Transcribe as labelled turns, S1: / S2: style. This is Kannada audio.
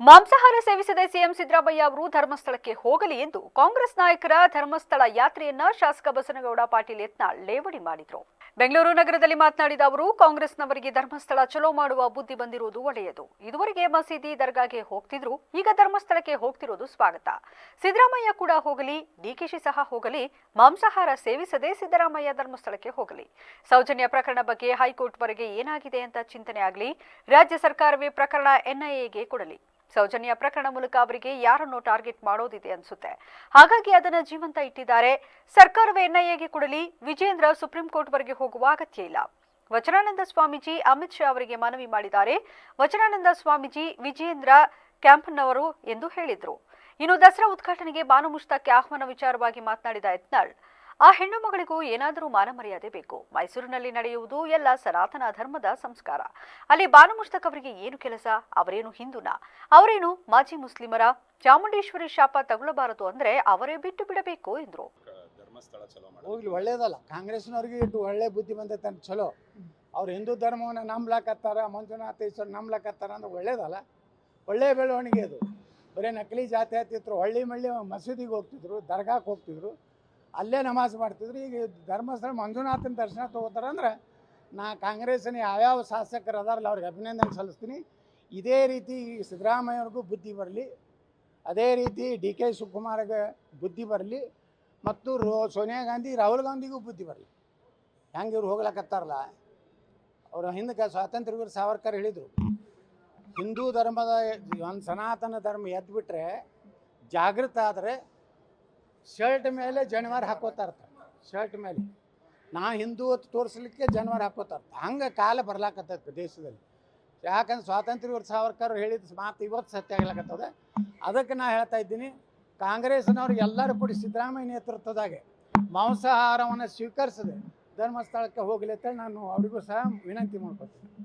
S1: ಮಾಂಸಾಹಾರ ಸೇವಿಸದೆ ಸಿಎಂ ಸಿದ್ದರಾಮಯ್ಯ ಅವರು ಧರ್ಮಸ್ಥಳಕ್ಕೆ ಹೋಗಲಿ ಎಂದು ಕಾಂಗ್ರೆಸ್ ನಾಯಕರ ಧರ್ಮಸ್ಥಳ ಯಾತ್ರೆಯನ್ನ ಶಾಸಕ ಬಸನಗೌಡ ಪಾಟೀಲ್ ಯತ್ನಾಳ್ ಲೇವಡಿ ಮಾಡಿದ್ರು. ಬೆಂಗಳೂರು ನಗರದಲ್ಲಿ ಮಾತನಾಡಿದ ಅವರು, ಕಾಂಗ್ರೆಸ್ನವರಿಗೆ ಧರ್ಮಸ್ಥಳ ಚಲೋ ಮಾಡುವ ಬುದ್ಧಿ ಬಂದಿರುವುದು ಒಳ್ಳೆಯದು. ಇದುವರೆಗೆ ಮಸೀದಿ ದರ್ಗಾಗೆ ಹೋಗ್ತಿದ್ರು, ಈಗ ಧರ್ಮಸ್ಥಳಕ್ಕೆ ಹೋಗ್ತಿರೋದು ಸ್ವಾಗತ. ಸಿದ್ದರಾಮಯ್ಯ ಕೂಡ ಹೋಗಲಿ ಡಿಕೆಶಿ ಸಹ ಹೋಗಲಿ, ಮಾಂಸಾಹಾರ ಸೇವಿಸದೆ ಸಿದ್ದರಾಮಯ್ಯ ಧರ್ಮಸ್ಥಳಕ್ಕೆ ಹೋಗಲಿ. ಸೌಜನ್ಯ ಪ್ರಕರಣ ಬಗ್ಗೆ ಹೈಕೋರ್ಟ್ವರೆಗೆ ಏನಾಗಿದೆ ಅಂತ ಚಿಂತನೆ ಆಗಲಿ, ರಾಜ್ಯ ಸರ್ಕಾರವೇ ಪ್ರಕರಣ ಎನ್ಐಎಗೆ ಕೊಡಲಿ. ಸೌಜನ್ಯ ಪ್ರಕರಣ ಮೂಲಕ ಅವರಿಗೆ ಯಾರನ್ನು ಟಾರ್ಗೆಟ್ ಮಾಡೋದಿದೆ ಅನ್ಸುತ್ತೆ. ಹಾಗಾಗಿ ಅದನ್ನ ಜೀವಂತ ಇಟ್ಟಿದ್ದಾರೆ. ಸರ್ಕಾರವೇ ಎನ್ಐಎಗೆ ಕೊಡಲಿ ವಿಜೇಂದ್ರ ಸುಪ್ರೀಂ ಕೋರ್ಟ್ ವರೆಗೆ ಹೋಗುವ ಅಗತ್ಯ ಇಲ್ಲ. ವಚನಾನಂದ ಸ್ವಾಮೀಜಿ ಅಮಿತ್ ಶಾ ಅವರಿಗೆ ಮನವಿ ಮಾಡಿದ್ದಾರೆ. ವಚನಾನಂದ ಸ್ವಾಮೀಜಿ ವಿಜೇಂದ್ರ ಕ್ಯಾಂಪ್ನವರು ಎಂದು ಹೇಳಿದ್ರು. ಇನ್ನು ದಸರಾ ಉದ್ಘಾಟನೆಗೆ ಬಾನು ಮುಷ್ತಾಕ್ಗೆ ಆಹ್ವಾನ ವಿಚಾರವಾಗಿ ಮಾತನಾಡಿದ ಯತ್ನಾಳ್ ಆ ಹೆಣ್ಣು ಮಗಳಿಗೂ ಏನಾದರೂ ಮಾನ ಮರ್ಯಾದೆ ಬೇಕು. ಮೈಸೂರಿನಲ್ಲಿ ನಡೆಯುವುದು ಎಲ್ಲ ಸನಾತನ ಧರ್ಮದ ಸಂಸ್ಕಾರ. ಅಲ್ಲಿ ಬಾನು ಮುಷ್ತಾಕ್ ಅವರಿಗೆ ಏನು ಕೆಲಸ? ಅವರೇನು ಹಿಂದೂನ? ಅವರೇನು ಮಾಜಿ ಮುಸ್ಲಿಮರ? ಚಾಮುಂಡೇಶ್ವರಿ ಶಾಪ ತಗೊಳ್ಳಬಾರದು ಅಂದ್ರೆ ಅವರೇ ಬಿಟ್ಟು ಬಿಡಬೇಕು ಎಂದ್ರು.
S2: ಹೋಗ್ಲಿ, ಒಳ್ಳೇದಲ್ಲ. ಕಾಂಗ್ರೆಸ್ನವ್ರಿಗೆ ಇಟ್ಟು ಒಳ್ಳೆ ಬುದ್ಧಿ ಬಂದ ಚಲೋ. ಅವ್ರು ಹಿಂದೂ ಧರ್ಮವನ್ನು ನಂಬ್ಲಾಕತ್ತಾರ ಮಂಜುನಾಥೇಶ್ವರ ನಂಬ್ಲಾಕತ್ತಾರ ಅಂದ್ರೆ ಒಳ್ಳೇದಲ್ಲ. ಒಳ್ಳೆಯ ಬೆಳವಣಿಗೆ ಅದು. ಬರೀ ನಕಲಿ ಜಾತಿ ಹತ್ತಿದ್ರು ಹಳ್ಳಿ ಮಳ್ಳಿ ಮಸೀದಿಗೆ ಹೋಗ್ತಿದ್ರು, ದರ್ಗಾಕ್ಕೆ ಹೋಗ್ತಿದ್ರು. ಅಲ್ಲೇ ನಮಾಜ್ ಮಾಡ್ತಿದ್ರು. ಈಗ ಧರ್ಮಸ್ಥಳ ಮಂಜುನಾಥನ ದರ್ಶನ ತಗೋತಾರೆ ಅಂದ್ರೆ ನಾ ಕಾಂಗ್ರೆಸ್ಸಿನ ಯಾವ್ಯಾವ ಶಾಸಕರು ಅದಾರಲ್ಲ ಅವ್ರಿಗೆ ಅಭಿನಂದನೆ ಸಲ್ಲಿಸ್ತೀನಿ. ಇದೇ ರೀತಿ ಸಿದ್ದರಾಮಯ್ಯವ್ರಿಗೂ ಬುದ್ಧಿ ಬರಲಿ. ಅದೇ ರೀತಿ ಡಿ ಕೆ ಶಿವಕುಮಾರ್ಗೆ ಬುದ್ಧಿ ಬರಲಿ. ಮತ್ತು ರೋ ಸೋನಿಯಾ ಗಾಂಧಿ, ರಾಹುಲ್ ಗಾಂಧಿಗೂ ಬುದ್ಧಿ ಬರಲಿ. ಹೆಂಗೆ ಇವ್ರು ಹೋಗ್ಲಕ್ಕತ್ತಾರಲ್ಲ ಅವರು ಹಿಂದಕ್ಕೆ ಸ್ವಾತಂತ್ರ್ಯ ವೀರ ಸಾವರ್ಕರ್ ಹೇಳಿದರು. ಹಿಂದೂ ಧರ್ಮದ, ಒಂದು ಸನಾತನ ಧರ್ಮ ಎದ್ಬಿಟ್ರೆ ಜಾಗೃತ ಆದರೆ ಶರ್ಟ್ ಮೇಲೆ ಜನಿವಾರ ಹಾಕೋತಾರ ಶರ್ಟ್ ಮೇಲೆ. ನಾ ಹಿಂದೂ ಅಂತ ತೋರಿಸ್ಲಿಕ್ಕೆ ಜನಿವಾರ ಹಾಕೋತಾರ ಹಂಗೆ ಕಾಲ ಬರ್ಲಾಕತ್ತೈತೆ ದೇಶದಲ್ಲಿ. ಯಾಕಂದ್ರೆ ಸ್ವಾತಂತ್ರ್ಯ ವೀರ ಸಾವರ್ಕರ್ ಹೇಳಿದ ಮಾತು ಇವತ್ತು ಸತ್ಯ ಆಗ್ಲಾಕತ್ತದ. ಅದಕ್ಕೆ ನಾ ಹೇಳ್ತಾ ಇದ್ದೀನಿ, ಕಾಂಗ್ರೆಸ್ನವ್ರು ಎಲ್ಲರೂ ಕೂಡ ಸಿದ್ದರಾಮಯ್ಯ ನೇತೃತ್ವದಾಗೆ ಮಾಂಸಾಹಾರವನ್ನು ಸ್ವೀಕರಿಸದೆ ಧರ್ಮಸ್ಥಳಕ್ಕೆ ಹೋಗಲಿ ಅಂತೇಳಿ ನಾನು ಅವರಿಗೂ ಸಹ ವಿನಂತಿ ಮಾಡ್ಕೊತೀನಿ.